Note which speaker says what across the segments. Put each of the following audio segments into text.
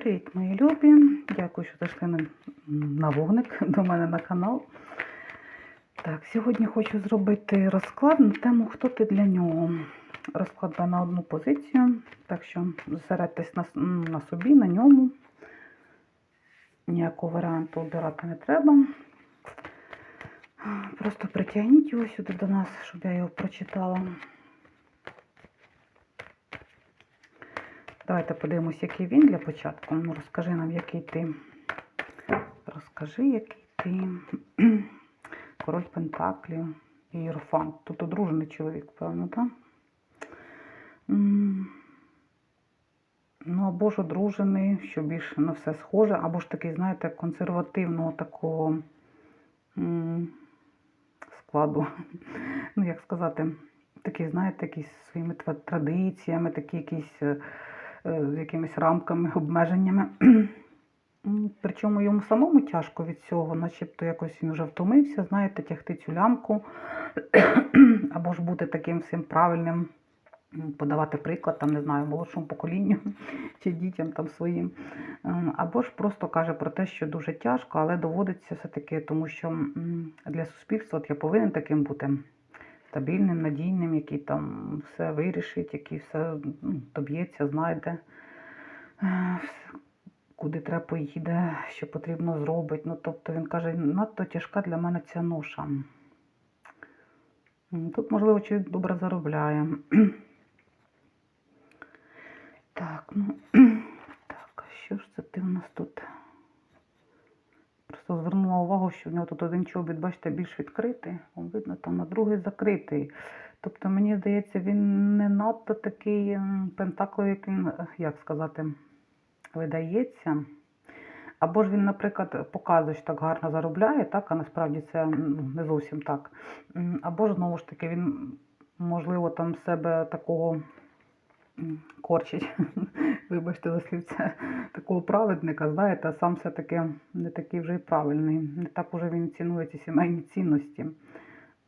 Speaker 1: Привіт, мої любі! Дякую, що зайшли на, на вогник до мене на канал. Так, сьогодні хочу зробити розклад на тему Хто ти для нього. Розклад буде на одну позицію, так що зосередьтесь на, на собі, на ньому. Ніякого варіанту обирати не треба. Просто притягніть його сюди до нас, щоб я його прочитала. Давайте подивимось, який він для початку. Ну, розкажи нам, який ти. Розкажи, який ти. Король Пентаклів і Єрофант. Тут одружений чоловік, певно, так? Ну, або ж одружений, що більш на все схоже, або ж такий, знаєте, консервативного такого складу. Ну, як сказати, такий, знаєте, якісь своїми традиціями, такі якісь е, з якимись рамками, обмеженнями. Причому йому самому тяжко від цього, начебто якось він вже втомився, знаєте, тягти цю лямку, або ж бути таким всім правильним, подавати приклад, там, не знаю, молодшому поколінню чи дітям там своїм. Ем, Або ж просто каже про те, що дуже тяжко, але доводиться все-таки, тому що для суспільства от я повинен таким бути стабільним, надійним, який там все вирішить, який все ну, доб'ється, знайде, е, куди треба поїде, що потрібно зробить. Ну, тобто він каже, надто тяжка для мене ця ноша. Тут, можливо, чоловік добре заробляє. Так, ну так, а що ж це ти в нас тут? Просто звернула увагу, що в нього тут один чобіт, бачите, більш відкритий. Вон видно, там, а другий закритий. Тобто, мені здається, він не надто такий пентакловий, як він, як сказати, видається. Або ж він, наприклад, показує, що так гарно заробляє, так, а насправді це не зовсім так. Або ж знову ж таки, він, можливо, там себе такого корчить, вибачте за слівце, такого праведника, знаєте, а сам все-таки не такий вже й правильний. Не так уже він цінує ці сімейні цінності.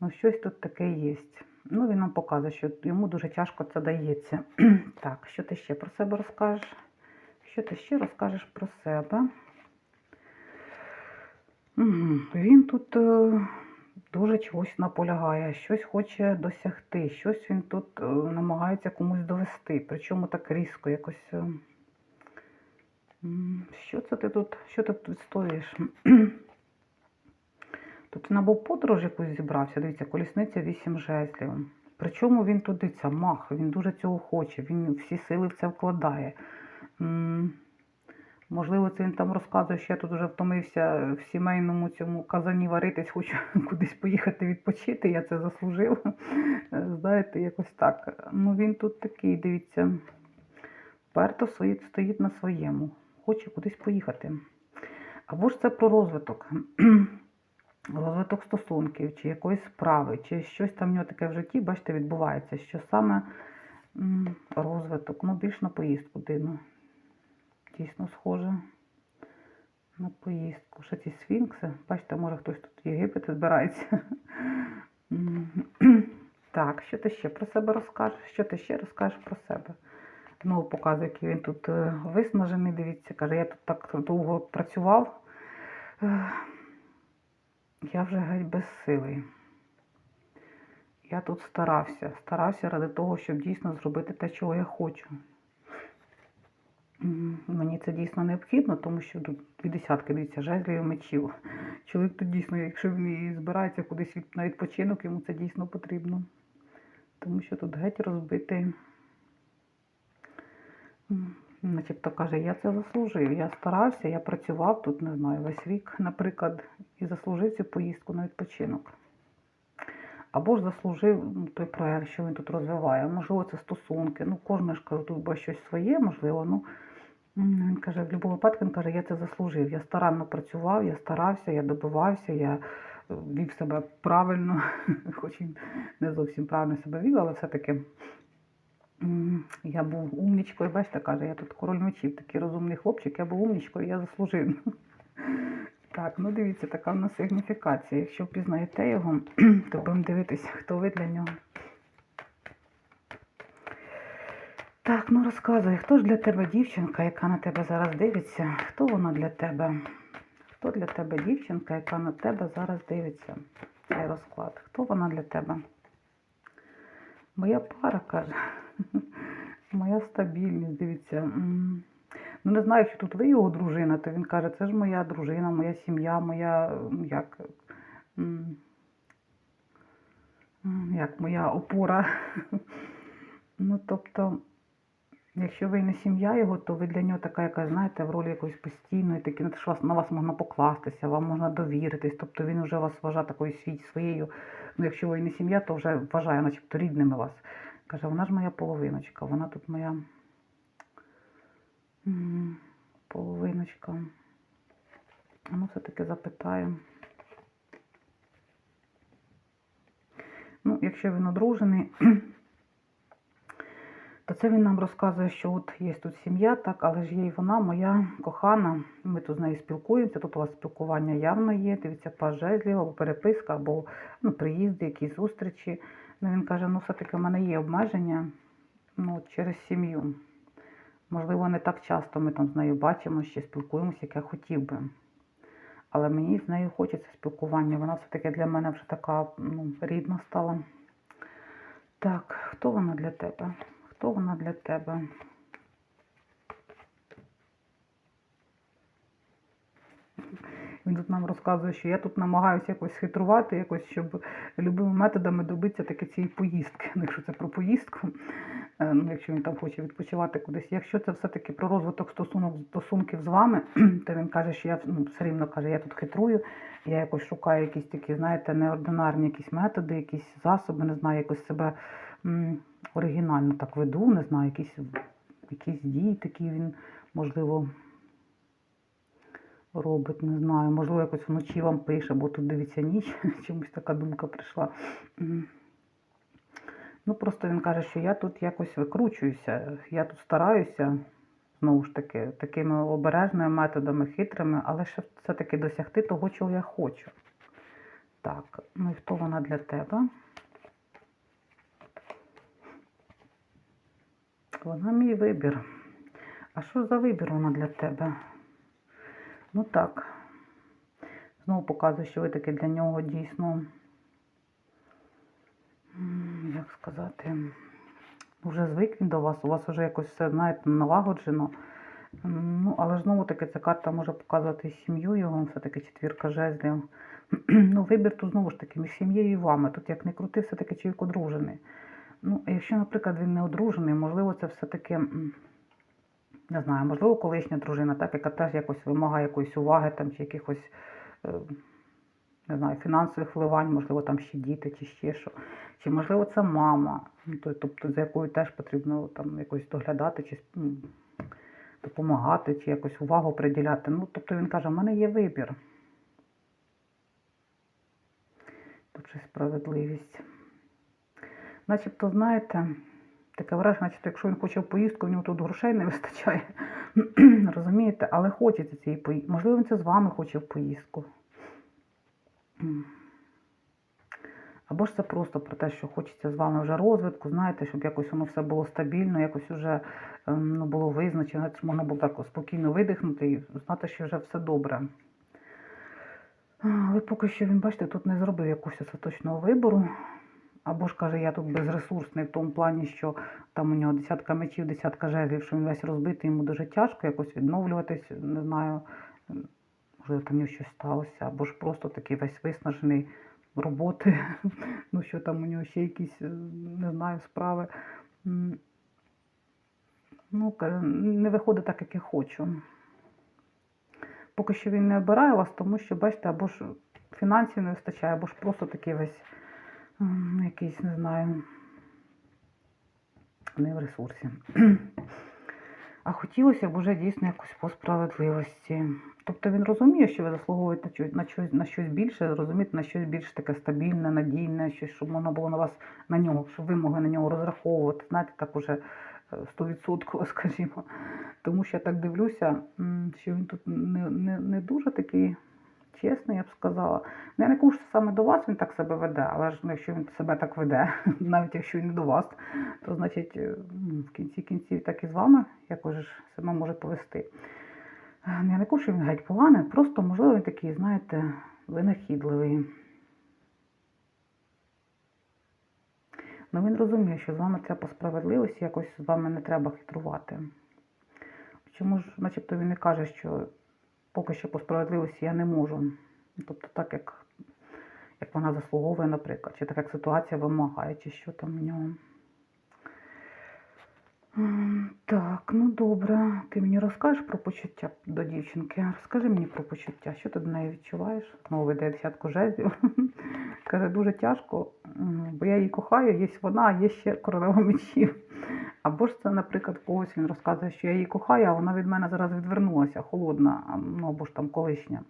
Speaker 1: Ну, щось тут таке є. Ну, він нам показує, що йому дуже тяжко це дається. так, що ти ще про себе розкажеш? Що ти ще розкажеш про себе? Мгм. Він тут е, дуже чогось наполягає, щось хоче досягти, щось він тут е, намагається комусь довести. Причому так різко якось. е. Що це ти тут? Що ти тут відстоюєш? Тут він або подорож якусь зібрався, дивіться, колісниця 8 жезлів. Причому він тут дивіться, мах, він дуже цього хоче, він всі сили в це вкладає. Можливо, це він там розказує, що я тут вже втомився в сімейному цьому казані варитись, хочу кудись поїхати відпочити, я це заслужив. Е, Знаєте, якось так. Ну він тут такий, дивіться, стоїть, стоїть на своєму, хоче кудись поїхати. Або ж це про розвиток. Розвиток стосунків, чи якоїсь справи, чи щось там в нього таке в житті, бачите, відбувається, що саме розвиток, ну більш на поїздку дивно. Дійсно схоже на поїздку. Ще ці сфінкси. Бачите, може хтось тут в Єгипет збирається. Так, що ти ще про себе розкажеш? Що ти ще розкажеш про себе? Знову показує, який він тут е, виснажений. Дивіться, каже, я тут так довго працював. Е, Я вже геть безсилий. Я тут старався. Старався ради того, щоб дійсно зробити те, чого я хочу. Мені це дійсно необхідно, тому що тут дві десятки, дивіться, жезлів і мечів. Чоловік тут дійсно, якщо він збирається кудись на відпочинок, йому це дійсно потрібно. Тому що тут геть розбитий. Начебто каже, я це заслужив. Я старався, я працював тут, не знаю, весь рік, наприклад, і заслужив цю поїздку на відпочинок. Або ж заслужив ну, той проект, що він тут розвиває. Можливо, це стосунки. Ну, кожен ж кажу, тут щось своє, можливо. Ну, він каже, в будь-якому випадку він каже, я це заслужив. Я старанно працював, я старався, я добивався, я е, вів себе правильно, хоч і не зовсім правильно себе вів, але все-таки я був умнічкою. Бачите, каже, я тут король мечів, такий розумний хлопчик, я був умнічкою, я заслужив. Так, ну дивіться, така в нас сигніфікація. Якщо впізнаєте його, то будемо дивитися, хто ви для нього. Так, ну розказуй, хто ж для тебе дівчинка, яка на тебе зараз дивиться? Хто вона для тебе? Хто для тебе дівчинка, яка на тебе зараз дивиться? Цей розклад. Хто вона для тебе? Моя пара каже. Моя стабільність, дивіться. Ну, не знаю, якщо тут ви його дружина, то він каже, це ж моя дружина, моя сім'я, моя як, як моя опора. Ну, тобто, якщо ви не сім'я його, то ви для нього така, яка, знаєте, в ролі якоїсь постійної, такі, ну, що на вас можна покластися, вам можна довіритись. Тобто він вже вас вважає такою свій- своєю. Ну, якщо ви не сім'я, то вже вважає, начебто рідними вас. Каже, вона ж моя половиночка, вона тут моя половиночка. А ну, все-таки запитаю. Ну, якщо він одружений, то це він нам розказує, що от є тут сім'я, так, але ж є і вона, моя кохана. Ми тут з нею спілкуємося. Тут у вас спілкування явно є. Дивіться, паж жезлів, або переписка, або ну, приїзди, якісь зустрічі. Ну, він каже, ну все-таки в мене є обмеження ну, через сім'ю. Можливо, не так часто ми там з нею бачимося чи спілкуємося, як я хотів би. Але мені з нею хочеться спілкування. Вона все-таки для мене вже така ну, рідна стала. Так, хто вона для тебе? Хто вона для тебе? Він тут нам розказує, що я тут намагаюся якось хитрувати, якось, щоб любими методами добитися таки цієї поїздки. Ну, якщо це про поїздку, е, ну, якщо він там хоче відпочивати кудись. Якщо це все-таки про розвиток стосунок, стосунків з вами, то він каже, що я ну, все рівно каже, я тут хитрую, я якось шукаю якісь такі, знаєте, неординарні якісь методи, якісь засоби, не знаю, якось себе оригінально так веду, не знаю, якісь, якісь дії такі він, можливо, робить, не знаю. Можливо, якось вночі вам пише, бо тут дивиться ніч, чомусь така думка прийшла. Ну, просто він каже, що я тут якось викручуюся, я тут стараюся, знову ж таки, такими обережними методами, хитрими, але ще все-таки досягти того, чого я хочу. Так, ну і хто вона для тебе? Вона мій вибір. А що за вибір вона для тебе? Ну так. Знову показує, що ви таки для нього дійсно, як сказати, вже звик він до вас, у вас вже якось все, знаєте, налагоджено. Ну, але знову таки ця карта може показувати сім'ю його, все-таки четвірка жезлів. Ну, вибір тут знову ж таки між сім'єю і вами. Тут як не крути, все-таки чоловік одружений. Ну, якщо, наприклад, він не одружений, можливо, це все-таки, не знаю, можливо, колишня дружина, так, яка теж якось вимагає якоїсь уваги там, чи якихось, е, не знаю, фінансових вливань, можливо, там ще діти, чи ще що. Чи можливо це мама, ну, тобто за якою теж потрібно там якось доглядати, чи допомагати, чи якось увагу приділяти. Ну, тобто він каже, в мене є вибір. Тут ще справедливість. Начебто, знаєте, таке враження, начебто, якщо він хоче в поїздку, в нього тут грошей не вистачає. Розумієте, але хочеться цієї поїздки. Можливо, він це з вами хоче в поїздку. Або ж це просто про те, що хочеться з вами вже розвитку, знаєте, щоб якось воно все було стабільно, якось вже ем, ну, було визначено, можна було так спокійно видихнути і знати, що вже все добре. Але поки що він, бачите, тут не зробив якогось остаточного вибору. Або ж каже, я тут безресурсний в тому плані, що там у нього десятка мечів, десятка жезлів, що він весь розбитий, йому дуже тяжко якось відновлюватись, не знаю, можливо, там нього щось сталося, або ж просто такий весь виснажений роботи, ну що там у нього ще якісь, е, не знаю, справи. Ну, не виходить так, як я хочу. Поки що він не обирає вас, тому що, бачите, або ж фінансів не вистачає, або ж просто такий весь якийсь, не знаю, не в ресурсі. А хотілося б уже дійсно якось по справедливості. Тобто він розуміє, що ви заслуговуєте на щось, на щось, більше, розумієте, на щось більш таке стабільне, надійне, щось, щоб воно було на вас на нього, щоб ви могли на нього розраховувати, знаєте, так уже е, 100%, скажімо. Тому що я так дивлюся, що він тут не, не, не дуже такий чесний, я б сказала. Ну, я не кажу, саме до вас він так себе веде, але ж ну, якщо він себе так веде, навіть якщо він не до вас, то значить е, в кінці кінців так і з вами якось ж себе може повести. Е, Я не кажу, що він геть поганий, просто, можливо, він такий, знаєте, винахідливий. Ну він розуміє, що з вами треба по справедливості, якось з вами не треба хитрувати. Чому ж, начебто, він не каже, що поки що по справедливості я не можу. Тобто так, як, як вона заслуговує, наприклад, чи так як ситуація вимагає, чи що там в нього. Так, ну добре. Ти мені розкажеш про почуття до дівчинки? Розкажи мені про почуття, що ти до неї відчуваєш? Знову веде десятку жезлів. Каже, дуже тяжко, бо я її кохаю, є вона, а є ще королева мечів. Або ж це, наприклад, когось він розказує, що я її кохаю, а вона від мене зараз відвернулася, холодна, ну або ж там колишня.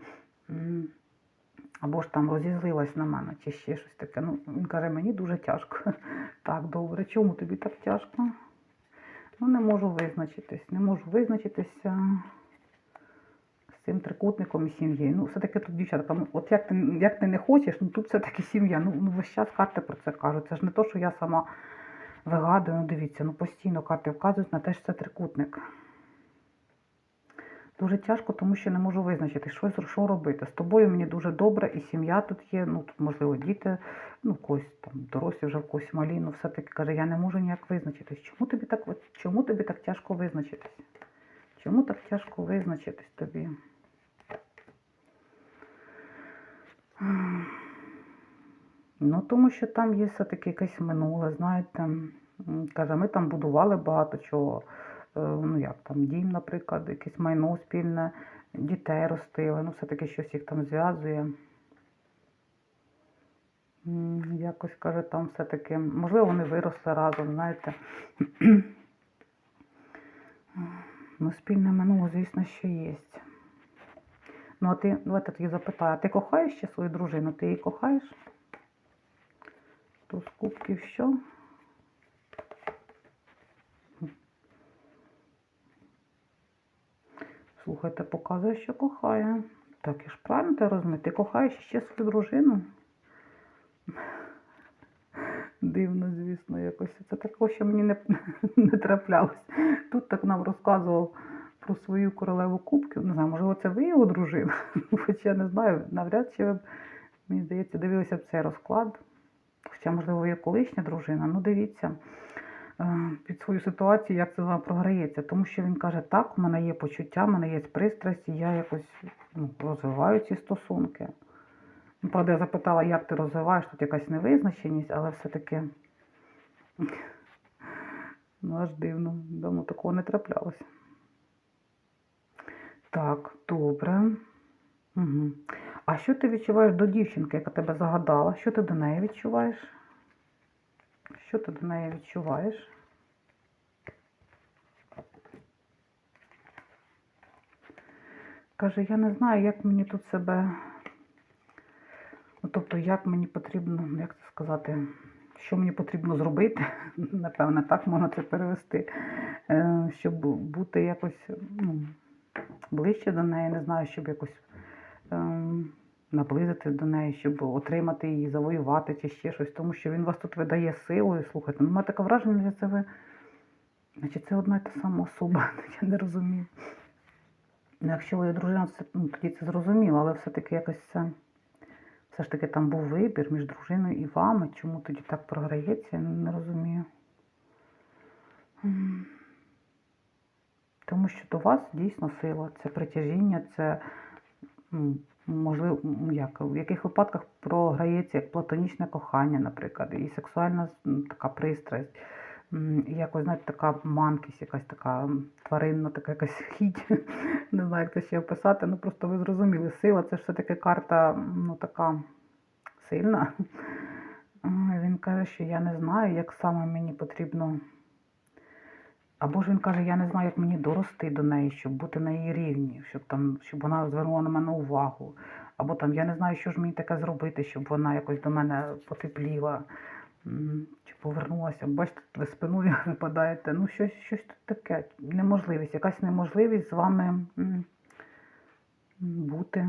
Speaker 1: Або ж там розізлилась на мене, чи ще щось таке. Ну, він каже, мені дуже тяжко. Так, добре, чому тобі так тяжко? Ну, не можу визначитись, не можу визначитися з цим трикутником і сім'єю. Ну, все-таки тут, дівчата, от як ти, як ти не хочеш, ну тут все-таки сім'я. Ну, ну весь час карти про це кажуть. Це ж не то, що я сама вигадую, ну дивіться, ну постійно карти вказують на те, що це трикутник. Дуже тяжко, тому що не можу визначити, що, що робити. З тобою мені дуже добре, і сім'я тут є, ну тут, можливо, діти, ну когось там дорослі вже в когось малі, ну все-таки каже, я не можу ніяк визначитись. Чому тобі так, чому тобі так тяжко визначитись? Чому так тяжко визначитись тобі? Ну, тому що там є все-таки якесь минуле, знаєте. Каже, ми там будували багато чого. Е, Ну, як там, дім, наприклад, якесь майно спільне, дітей ростили, ну, все-таки щось їх там зв'язує. Якось каже, там все-таки, можливо, вони виросли разом, знаєте. Ну, спільне минуле, звісно, що є. Ну, а ти, давайте тоді запитаю, а ти кохаєш ще свою дружину? Ти її кохаєш? Туз кубків що? Слухайте, показує, що кохає. Так, я ж правильно те розумію? Ти кохаєш ще свою дружину? Дивно, звісно, якось. Це такого, що мені не, не траплялось. Тут так нам розказував про свою королеву кубків. Не знаю, можливо, це ви його дружина? Хоча не знаю, навряд чи ви, б, мені здається, дивилися б цей розклад. Хоча, можливо, є колишня дружина. Ну, дивіться під свою ситуацію, як це вами програється. Тому що він каже, так, у мене є почуття, у мене є пристрасть, я якось ну, розвиваю ці стосунки. Ну, Правда, я запитала, як ти розвиваєш, тут якась невизначеність, але все-таки ну, аж дивно, давно такого не траплялося. Так, добре. Угу. А що ти відчуваєш до дівчинки, яка тебе загадала? Що ти до неї відчуваєш? Що ти до неї відчуваєш? Каже, я не знаю, як мені тут себе. Ну, тобто, як мені потрібно, як це сказати, що мені потрібно зробити, напевне, так можна це перевести, е, щоб бути якось ну, ближче до неї, не знаю, щоб якось наблизитись до неї, щоб отримати її, завоювати чи ще щось, тому що він вас тут видає силою. Слухайте, ну, мене таке враження, що це ви. Значить, це одна і та сама особа, я не розумію. Ну, якщо ви дружина, це, ну, тоді це зрозуміло, але все-таки якось це. Все ж таки там був вибір між дружиною і вами. Чому тоді так програється, я не розумію. Тому що до вас дійсно сила, це притяжіння, це м, можливо, як, в яких випадках програється платонічне кохання, наприклад, і сексуальна така пристрасть, якось, знаєте, така манкість, якась така тваринна, така якась хіть. Не знаю, як це ще описати, ну просто ви зрозуміли, сила це все-таки карта, ну така сильна. Він каже, що я не знаю, як саме мені потрібно. Або ж він каже, я не знаю, як мені дорости до неї, щоб бути на її рівні, щоб там, щоб вона звернула на мене увагу. Або там я не знаю, що ж мені таке зробити, щоб вона якось до мене потепліла, чи повернулася. Бачите, ви спиною випадаєте. Ну, щось, щось тут таке. Неможливість, якась неможливість з вами бути.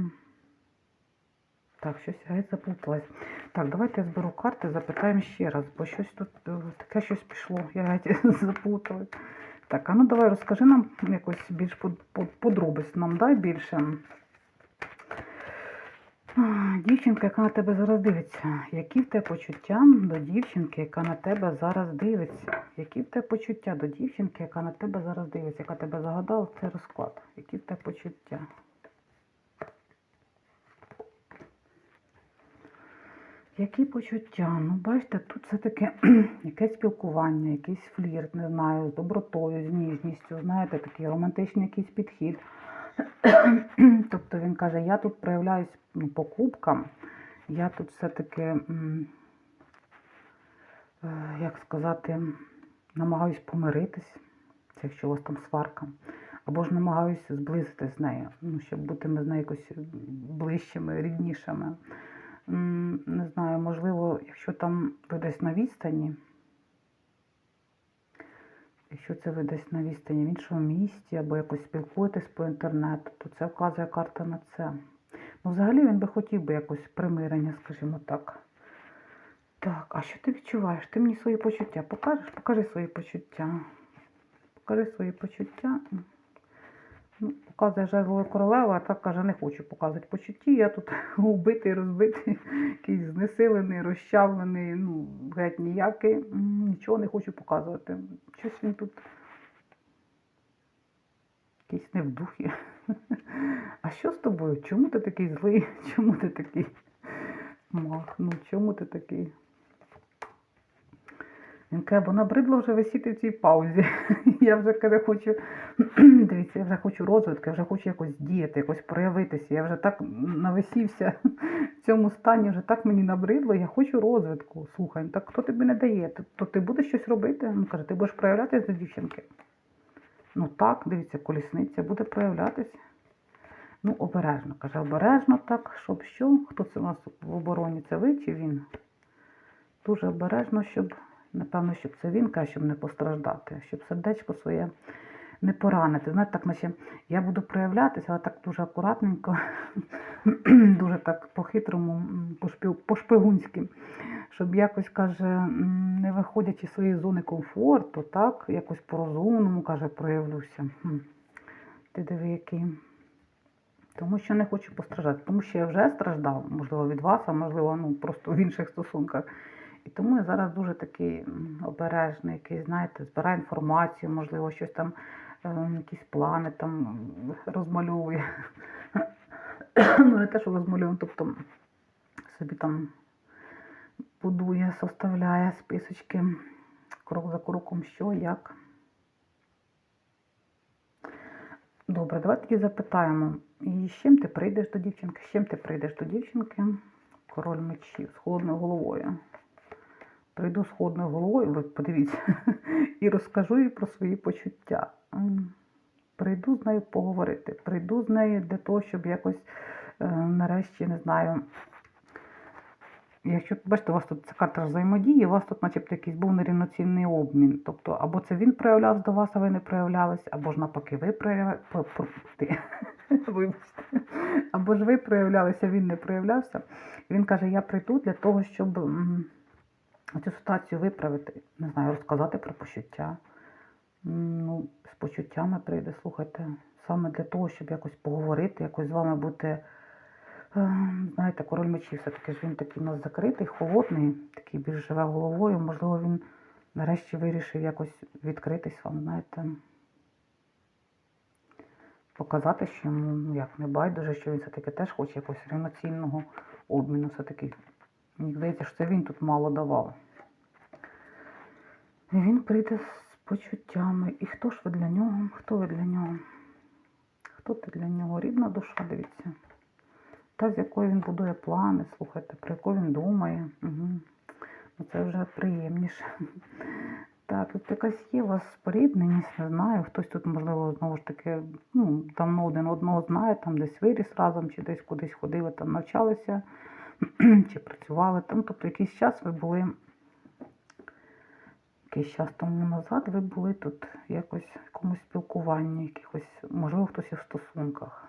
Speaker 1: Так, щось геть заплуталась. Так, давайте я зберу карти, запитаємо ще раз, бо щось тут е, таке щось пішло. Я геть заплуталась. Так, а ну давай розкажи нам якось більш под, под, подробиць нам дай більше. Дівчинка, яка на тебе зараз дивиться, які в тебе почуття до дівчинки, яка на тебе зараз дивиться? Які в тебе почуття до дівчинки, яка на тебе зараз дивиться, яка тебе загадала цей розклад? Які в тебе почуття? Які почуття? Ну, бачите, тут все-таки якесь спілкування, якийсь флірт, не знаю, з добротою, з ніжністю, знаєте, такий романтичний якийсь підхід. тобто він каже, я тут проявляюсь ну, покупкам, я тут все-таки, е, як сказати, намагаюсь помиритись, якщо у вас там сварка, або ж намагаюся зблизитись з нею, ну, щоб бути ми з нею якось ближчими, ріднішими. Не знаю, можливо, якщо там ви десь на відстані, якщо це ви десь на відстані в іншому місті, або якось спілкуєтесь по інтернету, то це вказує карта на це. Ну, взагалі він би хотів би якось примирення, скажімо так. Так, а що ти відчуваєш? Ти мені свої почуття покажеш? Покажи свої почуття. Покажи свої почуття. Показує жезлова королева, а так каже, не хочу показувати почутті. Я тут убитий, розбитий, якийсь знесилений, розчавлений, ну, геть ніякий. Нічого не хочу показувати. Щось він тут якийсь не в духі. А що з тобою? Чому ти такий злий? Чому ти такий мах? Ну, чому ти такий? Він каже, бо набридло вже висіти в цій паузі. Я вже каже, хочу, дивіться, я вже хочу розвитку, я вже хочу якось діяти, якось проявитися. Я вже так нависівся в цьому стані, вже так мені набридло, я хочу розвитку. Слухай, ну так хто тобі не дає? То, ти будеш щось робити? Ну каже, ти будеш проявлятися до дівчинки. Ну так, дивіться, колісниця буде проявлятися. Ну, обережно, каже, обережно так, щоб що? Хто це у нас в обороні? Це ви чи він? Дуже обережно, щоб, напевно, щоб це він каже, щоб не постраждати, щоб сердечко своє не поранити. Знаєте, так, наче я буду проявлятися, але так дуже акуратненько, дуже так по-хитрому, по-шпигунськи, щоб якось, каже, не виходячи з своєї зони комфорту, так, якось по-розумному, каже, проявлюся. Ти диви, який. Тому що не хочу постраждати. Тому що я вже страждав, можливо, від вас, а можливо, ну, просто в інших стосунках. І тому я зараз дуже такий обережний, який, знаєте, збираю інформацію, можливо, щось там, е, якісь плани там м, розмальовую. ну, не те, що розмальовую, тобто собі там будує, составляє списочки крок за кроком, що, як. Добре, давайте тоді запитаємо. І з чим ти прийдеш до дівчинки? З чим ти прийдеш до дівчинки? Король мечів з холодною головою. Прийду з холодною головою, ви подивіться, і розкажу їй про свої почуття. Прийду з нею поговорити. Прийду з нею для того, щоб якось е, нарешті, не знаю. Якщо бачите, у вас тут ця карта взаємодії, у вас тут, начебто, якийсь був нерівноцінний обмін. Тобто, або це він проявлявся до вас, а ви не проявлялись, або ж навпаки, ви проявляли. Вибачте. Або ж ви проявлялися, він не проявлявся. Він каже: я прийду для того, щоб цю ситуацію виправити, не знаю, розказати про почуття. Ну, з почуттями прийде, слухайте, саме для того, щоб якось поговорити, якось з вами бути. Е, Знаєте, король мечів все-таки ж він такий у нас закритий, холодний, такий більш живе головою. Можливо, він нарешті вирішив якось відкритись вам, знаєте. Показати, що йому ну, як не байдуже, що він все-таки теж хоче якогось рівноцінного обміну. Все-таки, мені здається, що він тут мало давав. І він прийде з почуттями. І хто ж ви для нього? Хто ви для нього? Хто ти для нього? Рідна душа, дивіться. Та, з якою він будує плани, слухайте, про яку він думає. Угу. Ну, це вже приємніше. Так, тут якась є у вас спорідненість, не знаю. Хтось тут, можливо, знову ж таки, ну, давно один одного знає, там десь виріс разом, чи десь кудись ходили, там навчалися, чи працювали. Там, тобто якийсь час ви були, якийсь час тому назад ви були тут якось в якомусь спілкуванні, якихось, можливо, хтось і в стосунках.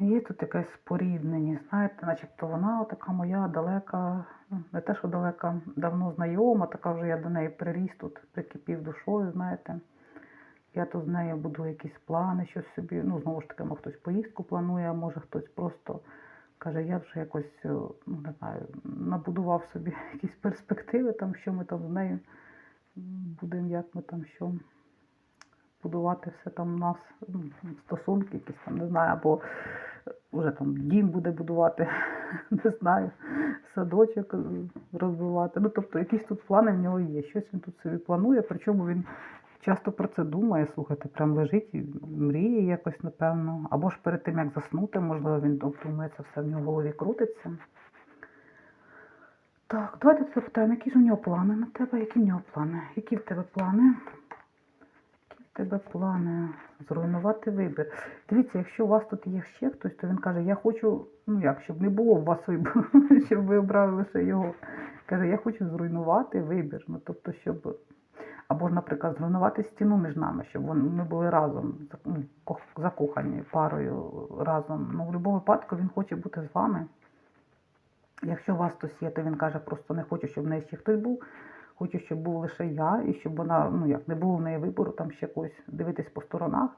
Speaker 1: Є тут якесь споріднення, знаєте, начебто вона така моя далека, ну, не те, що далека, давно знайома, така вже я до неї приріс тут, прикипів душою, знаєте. Я тут з нею буду якісь плани, щось собі. Ну, знову ж таки, може хтось поїздку планує, а може хтось просто каже, я вже якось, е, ну не знаю, набудував собі якісь перспективи, там, що ми там з нею будемо, як ми там що будувати все там у нас, ну, стосунки якісь там, не знаю, або вже там дім буде будувати, не знаю, садочок е, розбивати. Ну, тобто якісь тут плани в нього є. Щось він тут собі планує, причому він часто про це думає, слухайте, прям лежить і мріє якось, напевно. Або ж перед тим, як заснути, можливо, він думає, це все в нього в голові крутиться. Так, давайте запитаємо, які ж у нього плани на тебе, які в нього плани? Які в тебе плани? Які в тебе плани? Зруйнувати вибір. Дивіться, якщо у вас тут є ще хтось, то він каже, я хочу, ну як, щоб не було у вас вибору, щоб ви обрали лише його. Каже, я хочу зруйнувати вибір. Ну, тобто, щоб. Або ж, наприклад, зруйнувати стіну між нами, щоб ми були разом, ну, кох- закохані парою разом. Ну, в будь-якому випадку він хоче бути з вами. Якщо у вас хтось є, то він каже, просто не хочу, щоб в неї ще хтось був. Хочу, щоб був лише я, і щоб вона, ну як, не було в неї вибору там ще когось дивитись по сторонах.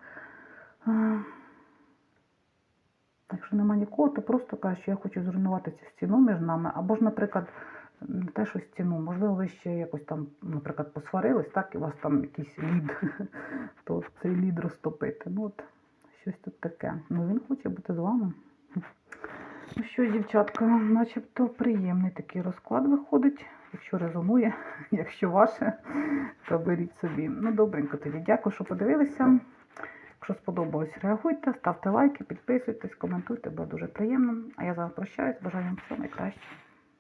Speaker 1: Якщо нема нікого, то просто каже, що я хочу зруйнувати цю стіну між нами. Або ж, наприклад, не те, що стіну, можливо, ви ще якось там, наприклад, посварились, так, і у вас там якийсь лід, то цей лід розтопити. Ну от, щось тут таке. Ну він хоче бути з вами. Ну що, дівчатка, начебто приємний такий розклад виходить. Якщо резонує, якщо ваше, то беріть собі. Ну, добренько тоді. Дякую, що подивилися. Якщо сподобалось, реагуйте, ставте лайки, підписуйтесь, коментуйте, було дуже приємно. А я з вами прощаюсь. Бажаю вам всього найкращого.